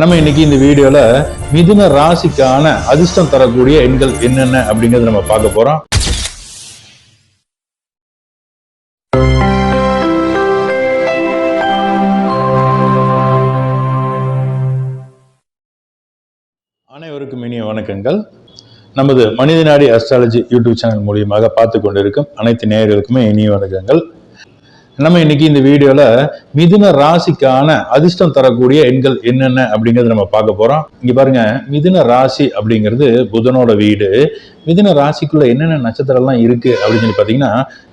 நம்ம இன்னைக்கு இந்த வீடியோல மிதுன ராசிக்கான அதிர்ஷ்டம் தரக்கூடிய எண்கள் என்னென்ன அப்படிங்கறத நம்ம பார்க்க போறோம். அனைவருக்கும் இனிய வணக்கங்கள். நமது மனிதநாடி அஸ்ட்ராலஜி யூடியூப் சேனல் மூலியமாக பார்த்து கொண்டிருக்கும் அனைத்து நேயர்களுக்குமே இனிய வணக்கங்கள். நம்ம இன்னைக்கு இந்த வீடியோல மிதுன ராசிக்கான அதிர்ஷ்டம் தரக்கூடிய எண்கள் என்னென்ன அப்படிங்கறத நம்ம பார்க்க போறோம். இங்க பாருங்க மிதுன ராசி அப்படிங்கிறது புதனோட வீடு. மிதுன ராசிக்குள்ள என்னென்ன நட்சத்திரம்லாம் இருக்கு அப்படின்னு சொல்லி பாத்தீங்கன்னா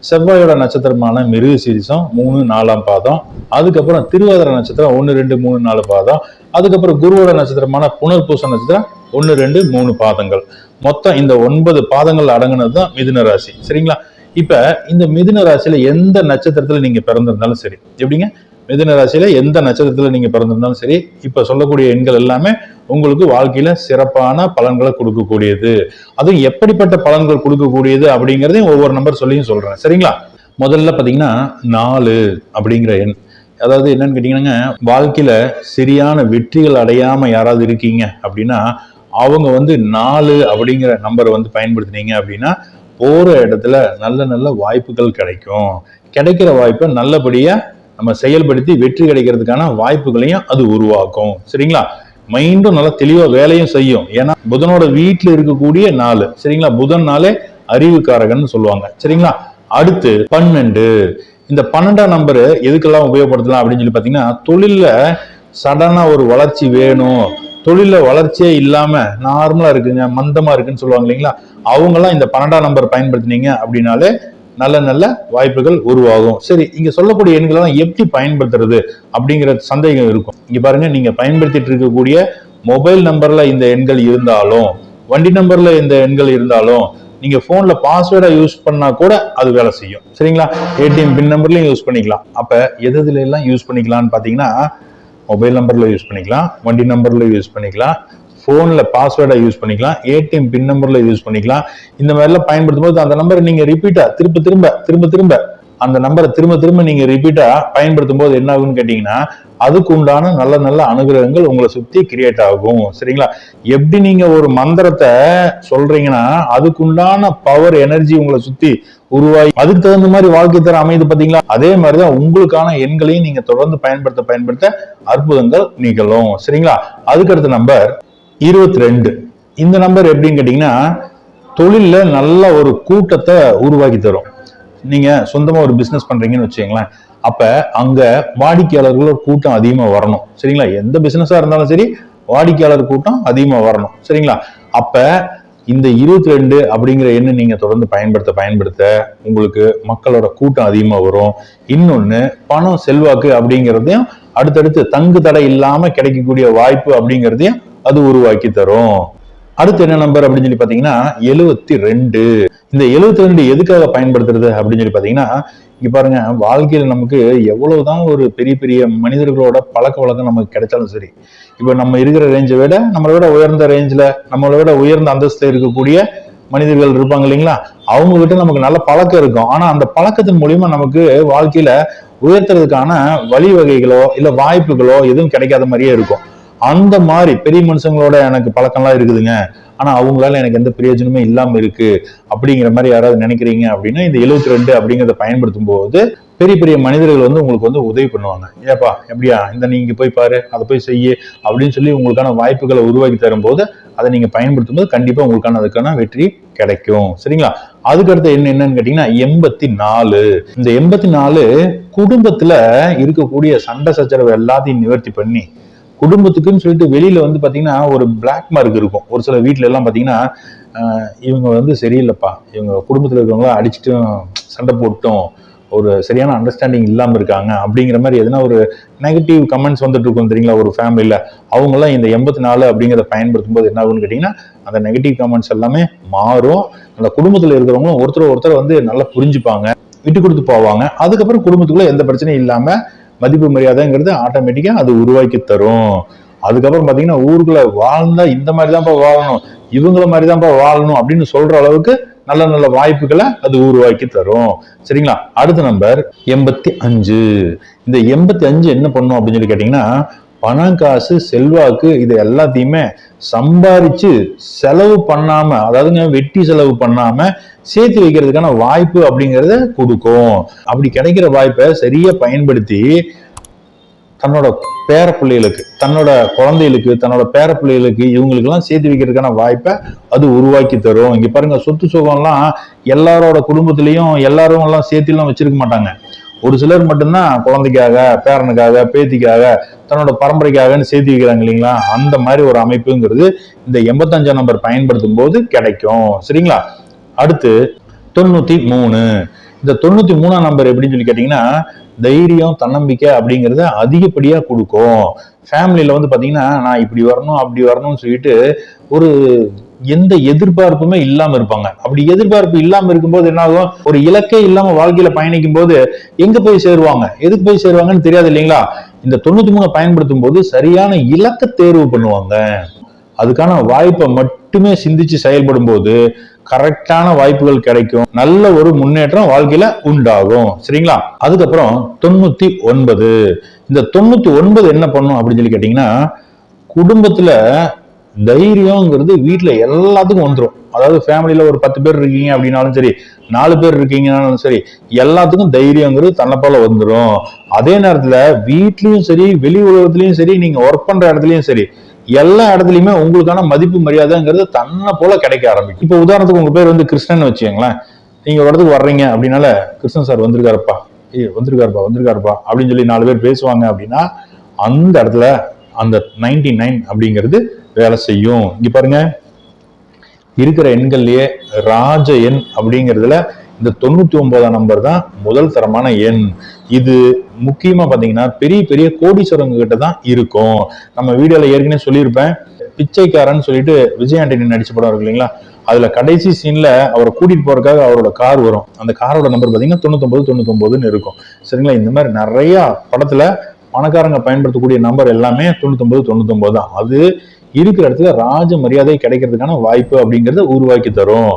செவ்வாயோட நட்சத்திரமான மிருக சீரிசம் மூணு நாலாம் பாதம். அதுக்கப்புறம் திருவாதிர நட்சத்திரம் ஒன்று ரெண்டு மூணு நாலு பாதம். அதுக்கப்புறம் குருவோட நட்சத்திரமான புனர்பூச நட்சத்திரம் ஒன்று ரெண்டு மூணு பாதங்கள். மொத்தம் இந்த ஒன்பது பாதங்கள் அடங்குனது தான் மிதுன ராசி. சரிங்களா? இப்ப இந்த மிதுன ராசியில எந்த நட்சத்திரத்துல நீங்க பிறந்திருந்தாலும் சரி எப்படிங்க? மிதுன ராசியில எந்த நட்சத்திரத்துல நீங்க பிறந்திருந்தாலும் சரி இப்ப சொல்லக்கூடிய எண்கள் எல்லாமே உங்களுக்கு வாழ்க்கையில சிறப்பான பலன்களை கொடுக்கக்கூடியது. அதுவும் எப்படிப்பட்ட பலன்கள் கொடுக்கக்கூடியது அப்படிங்கறதையும் ஒவ்வொரு நம்பர் சொல்லியும் சொல்றேன். சரிங்களா? முதல்ல பாத்தீங்கன்னா நாலு அப்படிங்கிற எண். அதாவது என்னன்னு கேட்டீங்கன்னா வாழ்க்கையில சரியான வெற்றிகள் அடையாம யாராவது இருக்கீங்க அப்படின்னா அவங்க வந்து நாலு அப்படிங்கிற நம்பரை வந்து பயன்படுத்தினீங்க அப்படின்னா போகிற இடத்துல நல்ல நல்ல வாய்ப்புகள் கிடைக்கும். கிடைக்கிற வாய்ப்பை நல்லபடியாக நம்ம செயல்படுத்தி வெற்றி கிடைக்கிறதுக்கான வாய்ப்புகளையும் அது உருவாக்கும். சரிங்களா? மைண்டும் நல்லா தெளிவாக வேலையும் செய்யும். ஏன்னா புதனோட வீட்டில் இருக்கக்கூடிய நாள். சரிங்களா? புதன் நாளே அறிவுக்காரகன்னு சொல்லுவாங்க. சரிங்களா? அடுத்து பன்னெண்டு. இந்த பன்னெண்டாம் நம்பரு எதுக்கெல்லாம் உபயோகப்படுத்தலாம் அப்படின்னு சொல்லி பார்த்தீங்கன்னா தொழிலில் சடனாக ஒரு வளர்ச்சி வேணும். தொழில வளர்ச்சியே இல்லாம நார்மலா இருக்குங்க மந்தமா இருக்குன்னு சொல்லுவாங்க இல்லைங்களா? அவங்களாம் இந்த பன்னெண்டாம் நம்பர் பயன்படுத்தினீங்க அப்படின்னாலே நல்ல நல்ல வாய்ப்புகள் உருவாகும். சரி இங்க சொல்லக்கூடிய எண்களெல்லாம் எப்படி பயன்படுத்துறது அப்படிங்கிற சந்தேகம் இருக்கும். இங்க பாருங்க நீங்க பயன்படுத்திட்டு இருக்கக்கூடிய மொபைல் நம்பர்ல இந்த எண்கள் இருந்தாலும் வண்டி நம்பர்ல இந்த எண்கள் இருந்தாலும் நீங்க போன்ல பாஸ்வேர்டை யூஸ் பண்ணா கூட அது வேலை செய்யும். சரிங்களா? ஏடிஎம் பின் நம்பர்லயும் யூஸ் பண்ணிக்கலாம். அப்ப எது எதுல எல்லாம் யூஸ் பண்ணிக்கலாம்னு பாத்தீங்கன்னா மொபைல் நம்பர்ல யூஸ் பண்ணிக்கலாம் வண்டி நம்பர்ல யூஸ் பண்ணிக்கலாம் ஃபோனில் பாஸ்வேர்டை யூஸ் பண்ணிக்கலாம் ஏடிஎம் பின் நம்பரில் யூஸ் பண்ணிக்கலாம். இந்த மாதிரிலாம் பயன்படுத்தும் போது அந்த நம்பரை நீங்கள் ரிப்பீட்டா திரும்ப திரும்ப திரும்ப திரும்ப அந்த நம்பரை திரும்ப திரும்ப நீங்கள் ரிப்பீட்டா பயன்படுத்தும் போது என்ன ஆகுன்னு கேட்டிங்கன்னா அதுக்கு உண்டான நல்ல நல்ல அனுகிரகங்கள் உங்களை சுத்தி கிரியேட் ஆகும். சரிங்களா? எப்படி நீங்க ஒரு மந்திரத்தை சொல்றீங்கன்னா அதுக்கு உண்டான பவர் எனர்ஜி உங்களை சுத்தி உருவாகி அதுக்கு தகுந்த மாதிரி வாழ்க்கை தர அமைது பாத்தீங்களா அதே மாதிரிதான் உங்களுக்கான எண்களையும் நீங்க தொடர்ந்து பயன்படுத்த பயன்படுத்த அற்புதங்கள் நிகழும். சரிங்களா? அதுக்கடுத்த நம்பர் இருபத்தி ரெண்டு இந்த நம்பர் எப்படின்னு கேட்டீங்கன்னா தொழில்ல நல்ல ஒரு கூட்டத்தை உருவாக்கி தரும். நீங்க சொந்தமா ஒரு பிசினஸ் பண்றீங்கன்னு வச்சுக்கோங்களேன். அப்ப அங்க வாடிக்கையாளர்களோட கூட்டம் அதிகமா வரணும். சரிங்களா? எந்த பிசினஸா இருந்தாலும் சரி வாடிக்கையாளர் கூட்டம் அதிகமா வரணும். சரிங்களா? அப்ப இந்த இருபத்தி ரெண்டு அப்படிங்கிற எண்ணை நீங்க தொடர்ந்து பயன்படுத்த பயன்படுத்த உங்களுக்கு மக்களோட கூட்டம் அதிகமா வரும். இன்னொன்னு பணம் செல்வாக்கு அப்படிங்கிறதையும் அடுத்தடுத்து தங்கு தடை இல்லாம கிடைக்கக்கூடிய வாய்ப்பு அப்படிங்கிறதையும் அது உருவாக்கி தரும். அடுத்து என்ன நம்பர் அப்படின்னு சொல்லி பாத்தீங்கன்னா எழுவத்தி ரெண்டு இந்த எழுவத்தி ரெண்டு எதுக்காக பயன்படுத்துறது அப்படின்னு சொல்லி பாத்தீங்கன்னா இங்க பாருங்க வாழ்க்கையில நமக்கு எவ்வளவுதான் ஒரு பெரிய பெரிய மனிதர்களோட பழக்க வழக்கம் நமக்கு கிடைச்சாலும் சரி இப்ப நம்ம இருக்கிற ரேஞ்சை விட நம்மளை விட உயர்ந்த ரேஞ்சில் நம்மளை விட உயர்ந்த அந்தஸ்தை இருக்கக்கூடிய மனிதர்கள் இருப்பாங்க இல்லைங்களா? அவங்க கிட்ட நமக்கு நல்ல பழக்கம் இருக்கும். ஆனா அந்த பழக்கத்தின் மூலியமா நமக்கு வாழ்க்கையில உயர்த்துறதுக்கான வழிவகைகளோ இல்ல வாய்ப்புகளோ எதுவும் கிடைக்காத மாதிரியே இருக்கும். அந்த மாதிரி பெரிய மனுஷங்களோட எனக்கு பழக்கம்லாம் இருக்குதுங்க. ஆனா அவங்களால எனக்கு எந்த பிரயோஜனமே இல்லாம இருக்கு அப்படிங்கிற மாதிரி யாராவது நினைக்கிறீங்க அப்படின்னா இந்த எழுபத்தி ரெண்டு அப்படிங்கிறத பயன்படுத்தும் போது பெரிய பெரிய மனிதர்கள் வந்து உங்களுக்கு வந்து உதவி பண்ணுவாங்க. ஏப்பா எப்படியா? இந்த நீங்க போய் பாரு அதை போய் செய்ய அப்படின்னு சொல்லி உங்களுக்கான வாய்ப்புகளை உருவாக்கி தரும்போது அதை நீங்க பயன்படுத்தும் போது கண்டிப்பா உங்களுக்கான அதுக்கான வெற்றி கிடைக்கும். சரிங்களா? அதுக்கடுத்து என்ன என்னன்னு கேட்டீங்கன்னா எண்பத்தி நாலு இந்த எண்பத்தி நாலு குடும்பத்துல இருக்கக்கூடிய சண்டை சச்சரவு எல்லாத்தையும் நிவர்த்தி பண்ணி குடும்பத்துக்குன்னு சொல்லிட்டு வெளியில வந்து பாத்தீங்கன்னா ஒரு பிளாக் மார்க் இருக்கும். ஒரு சில வீட்டுல எல்லாம் பாத்தீங்கன்னா இவங்க வந்து சரியில்லைப்பா. இவங்க குடும்பத்துல இருக்கவங்கள அடிச்சிட்டும் சண்டை போட்டோம். ஒரு சரியான அண்டர்ஸ்டாண்டிங் இல்லாம இருக்காங்க. அப்படிங்கிற மாதிரி எதனா ஒரு நெகட்டிவ் கமெண்ட்ஸ் வந்துட்டு இருக்கும் தெரியுங்களா? ஒரு ஃபேமிலியில அவங்களாம் இந்த எண்பத்தி நாலு அப்படிங்கிறத பயன்படுத்தும் போது என்ன ஆகும்னு கேட்டீங்கன்னா அந்த நெகட்டிவ் கமெண்ட்ஸ் எல்லாமே மாறும். அந்த குடும்பத்துல இருக்கிறவங்களும் ஒருத்தர் ஒருத்தர் வந்து நல்லா புரிஞ்சுப்பாங்க. விட்டு கொடுத்து போவாங்க. அதுக்கப்புறம் குடும்பத்துக்குள்ள எந்த பிரச்சனையும் இல்லாம மதிப்பு மரியாதைங்கிறது ஆட்டோமேட்டிக்காக அது உருவாக்கி தரும். அதுக்கப்புறம் பார்த்தீங்கன்னா ஊருக்குள்ள வாழ்ந்தா இந்த மாதிரி தான்ப்பா வாழணும் இவங்கள மாதிரி தான்ப்பா வாழணும் அப்படின்னு சொல்ற அளவுக்கு நல்ல நல்ல வாய்ப்புகளை அது உருவாக்கி தரும். சரிங்களா? அடுத்த நம்பர் எண்பத்தி அஞ்சு. இந்த எண்பத்தி அஞ்சு என்ன பண்ணும் அப்படின்னு சொல்லி கேட்டீங்கன்னா பணம் காசு செல்வாக்கு இது எல்லாத்தையுமே சம்பாரிச்சு செலவு பண்ணாம அதாவதுங்க வெட்டி செலவு பண்ணாம சேர்த்து வைக்கிறதுக்கான வாய்ப்பு அப்படிங்கிறத கொடுக்கும். அப்படி கிடைக்கிற வாய்ப்பை சரியா பயன்படுத்தி தன்னோட பேர பிள்ளைகளுக்கு தன்னோட குழந்தைகளுக்கு தன்னோட பேர பிள்ளைகளுக்கு இவங்களுக்கெல்லாம் சேர்த்து வைக்கிறதுக்கான வாய்ப்பை அது உருவாக்கி தரும். இங்க பாருங்க சொத்து சுகம்லாம் எல்லாரோட குடும்பத்திலையும் எல்லாரும் எல்லாம் சேர்த்துலாம் வச்சிருக்க மாட்டாங்க. ஒரு சிலர் மட்டும்தான் குழந்தைக்காக பேரனுக்காக பேத்திக்காக தன்னோட பரம்பரைக்காகன்னு சேர்த்து வைக்கிறாங்க இல்லைங்களா? அந்த மாதிரி ஒரு அமைப்புங்கிறது இந்த எண்பத்தஞ்சாம் நம்பர் பயன்படுத்தும் போது கிடைக்கும். சரிங்களா? அடுத்து தொண்ணூத்தி மூணு. இந்த தொண்ணூத்தி மூணாம் நம்பர் எப்படின்னு சொல்லி கேட்டீங்கன்னா தைரியம் தன்னம்பிக்கை அப்படிங்கிறத அதிகப்படியா கொடுக்கும். ஃபேமிலியில வந்து பாத்தீங்கன்னா நான் இப்படி வரணும் அப்படி வரணும்னு சொல்லிட்டு ஒரு எந்த எதிர்பார்ப்புமே இல்லாம இருப்பாங்க. அப்படி எதிர்பார்ப்பு இல்லாம இருக்கும்போது என்ன ஆகும் ஒரு இலக்கே இல்லாம வாழ்க்கையில பயணிக்கும் போது எங்க போய் சேருவாங்க? எதுக்கு போய் சேருவாங்கன்னு தெரியாது இல்லைங்களா? இந்த தொண்ணூத்தி மூணு பயன்படுத்தும் போது சரியான இலக்க தேர்வு பண்ணுவாங்க. அதுக்கான வாய்ப்பை மட்டுமே சிந்திச்சு செயல்படும் போது கரெக்டான வாய்ப்புகள் கிடைக்கும். நல்ல ஒரு முன்னேற்றம் வாழ்க்கையில உண்டாகும். சரிங்களா? அதுக்கப்புறம் தொண்ணூத்தி ஒன்பது. இந்த தொண்ணூத்தி ஒன்பது என்ன பண்ணும் அப்படின்னு சொல்லி கேட்டீங்கன்னா குடும்பத்துல தைரியங்கிறது வீட்டுல எல்லாத்துக்கும் வந்துடும் அதாவது ஃபேமிலியில ஒரு பத்து பேர் இருக்கீங்க அப்படின்னாலும் சரி நாலு பேர் இருக்கீங்கனாலும் சரி எல்லாத்துக்கும் தைரியங்கிறது தன்னை வந்துடும் அதே நேரத்துல வீட்லயும் சரி வெளி உலகத்துலயும் சரி நீங்க ஒர்க் பண்ற இடத்துலயும் சரி எல்லா இடத்துலயுமே உங்களுக்கான மதிப்பு மரியாதைங்கிறது தன்னை போல கிடைக்க ஆரம்பிக்கும். இப்போ உதாரணத்துக்கு உங்க பேர் வந்து கிருஷ்ணன் வச்சுக்கோங்களேன். நீங்க ஒரு இடத்துக்கு வர்றீங்க அப்படின்னால கிருஷ்ணன் சார் வந்திருக்காருப்பா. ஏய் வந்திருக்காருப்பா வந்திருக்காருப்பா அப்படின்னு சொல்லி நாலு பேர் பேசுவாங்க அப்படின்னா அந்த இடத்துல அந்த நைன்டி நைன் அப்படிங்கிறது வேலை செய்யும். இங்க பாருங்க. இருக்கிற எண்கள்லயே ராஜ எண் அப்படிங்கிறதுல இந்த தொண்ணூத்தி ஒன்பதாம் நம்பர் தான் முதல் தரமான எண். இது முக்கியமா பாத்தீங்கன்னா பெரிய பெரிய கோடீஸ்வரங்க கிட்ட தான் இருக்கும். நம்ம வீடியோல ஏற்கனவே சொல்லியிருப்பேன். பிச்சைக்காரன் சொல்லிட்டு விஜய் ஆண்டனி நடிச்ச படம் இருக்கு இல்லைங்களா? அதுல கடைசி சீன்ல அவரை கூட்டிட்டு போறதுக்காக அவரோட கார் வரும். அந்த காரோட நம்பர் பாத்தீங்கன்னா தொண்ணூத்தொன்பது தொண்ணூத்தொன்பதுன்னு இருக்கும். சரிங்களா? இந்த மாதிரி நிறைய படத்துல பணக்காரங்க பயன்படுத்தக்கூடிய நம்பர் எல்லாமே தொண்ணூத்தொன்பது தொண்ணூத்தொன்பது தான். அது இருக்கிற இடத்துல ராஜ மரியாதை கிடைக்கிறதுக்கான வாய்ப்பு அப்படிங்கிறத உருவாக்கி தரும்.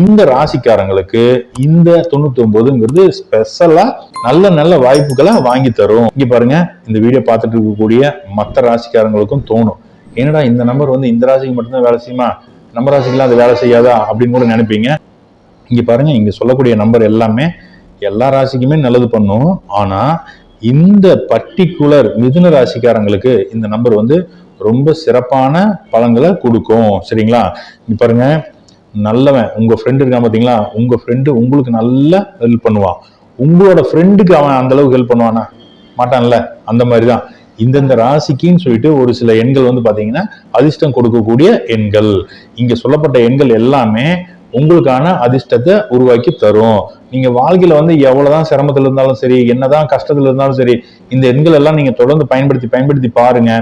இந்த ராசிக்காரங்களுக்கு இந்த தொண்ணூத்தி ஒன்பதுங்கிறது ஸ்பெஷலா நல்ல நல்ல வாய்ப்புகளை வாங்கி தரும். இங்க பாருங்க இந்த வீடியோ பார்த்துட்டு இருக்கக்கூடிய மற்ற ராசிக்காரங்களுக்கும் தோணும். என்னடா இந்த நம்பர் வந்து இந்த ராசிக்கு மட்டும்தான் வேலை செய்யுமா? நம்ம ராசிக்கெல்லாம் அது வேலை செய்யாதா? அப்படின்னு கூட நினைப்பீங்க. இங்க பாருங்க இங்க சொல்லக்கூடிய நம்பர் எல்லாமே எல்லா ராசிக்குமே நல்லது பண்ணும். ஆனா இந்த பர்டிகுலர் மிதுன ராசிக்காரங்களுக்கு இந்த நம்பர் வந்து ரொம்ப சிறப்பான பலன்களை கொடுக்கும். சரிங்களா? பாருங்க நல்லவன் உங்க ஃப்ரெண்டு இருக்கான் பாத்தீங்களா? உங்க ஃப்ரெண்டு உங்களுக்கு நல்லா ஹெல்ப் பண்ணுவான். உங்களோட ஃப்ரெண்டுக்கு அவன் அந்த அளவுக்கு ஹெல்ப் பண்ணுவானா? மாட்டான்ல? அந்த மாதிரி தான் இந்தந்த ராசிக்குன்னு சொல்லிட்டு ஒரு சில எண்கள் வந்து பாத்தீங்கன்னா அதிர்ஷ்டம் கொடுக்கக்கூடிய எண்கள். இங்க சொல்லப்பட்ட எண்கள் எல்லாமே உங்களுக்கான அதிர்ஷ்டத்தை உருவாக்கி தரும். நீங்க வாழ்க்கையில வந்து எவ்வளவுதான் சிரமத்துல இருந்தாலும் சரி என்னதான் கஷ்டத்துல இருந்தாலும் சரி இந்த எண்கள் எல்லாம் நீங்க தொடர்ந்து பயன்படுத்தி பயன்படுத்தி பாருங்க.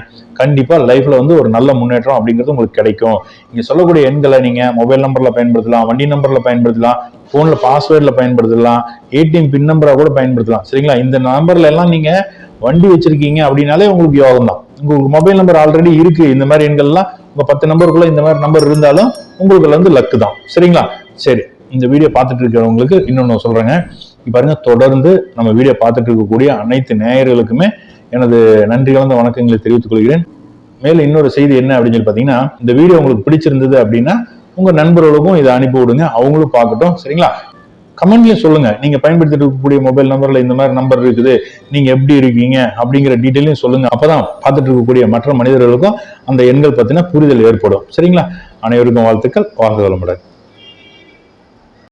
கண்டிப்பா லைஃப்ல வந்து ஒரு நல்ல முன்னேற்றம் அப்படிங்கிறது உங்களுக்கு கிடைக்கும். நீங்க சொல்லக்கூடிய எண்களை நீங்க மொபைல் நம்பர்ல பயன்படுத்தலாம் வண்டி நம்பர்ல பயன்படுத்தலாம் போன்ல பாஸ்வேர்ட்ல பயன்படுத்தலாம் ஏடிஎம் பின் நம்பரா கூட பயன்படுத்தலாம். சரிங்களா? இந்த நம்பர்ல எல்லாம் நீங்க வண்டி வச்சிருக்கீங்க அப்படின்னாலே உங்களுக்கு யோகம் தான் உங்களுக்கு மொபைல் நம்பர் ஆல்ரெடி இருக்கு. இந்த மாதிரி எண்கள்லாம் உங்க பத்து நம்பருக்குள்ள இந்த மாதிரி நம்பர் இருந்தாலும் உங்களுக்கு வந்து லக்கு தான். சரிங்களா? சரி இந்த வீடியோ பார்த்துட்டு இருக்கிறவங்களுக்கு இன்னொன்று சொல்கிறேங்க பாருங்க தொடர்ந்து நம்ம வீடியோ பார்த்துட்டு இருக்கக்கூடிய அனைத்து நேயர்களுக்குமே எனது நன்றி கலந்த வணக்கங்களை தெரிவித்துக் கொள்கிறேன். மேலும் இன்னொரு செய்தி என்ன அப்படின்னு சொல்லி பார்த்தீங்கன்னா இந்த வீடியோ உங்களுக்கு பிடிச்சிருந்தது அப்படின்னா உங்கள் நண்பர்களுக்கும் இதை அனுப்பி விடுங்க. அவங்களும் பார்க்கட்டும். சரிங்களா? கமெண்ட்லேயும் சொல்லுங்க. நீங்க பயன்படுத்திட்டு இருக்கக்கூடிய மொபைல் நம்பர்ல இந்த மாதிரி நம்பர் இருக்குது. நீங்க எப்படி இருக்கீங்க அப்படிங்கிற டீட்டெயிலையும் சொல்லுங்க. அப்பதான் பார்த்துட்டு இருக்கக்கூடிய மற்ற மனிதர்களுக்கும் அந்த எண்கள் பத்தின புரிதல் ஏற்படும். சரிங்களா? அனைவருக்கும் வாழ்த்துக்கள் வாழ்க வளமுடன்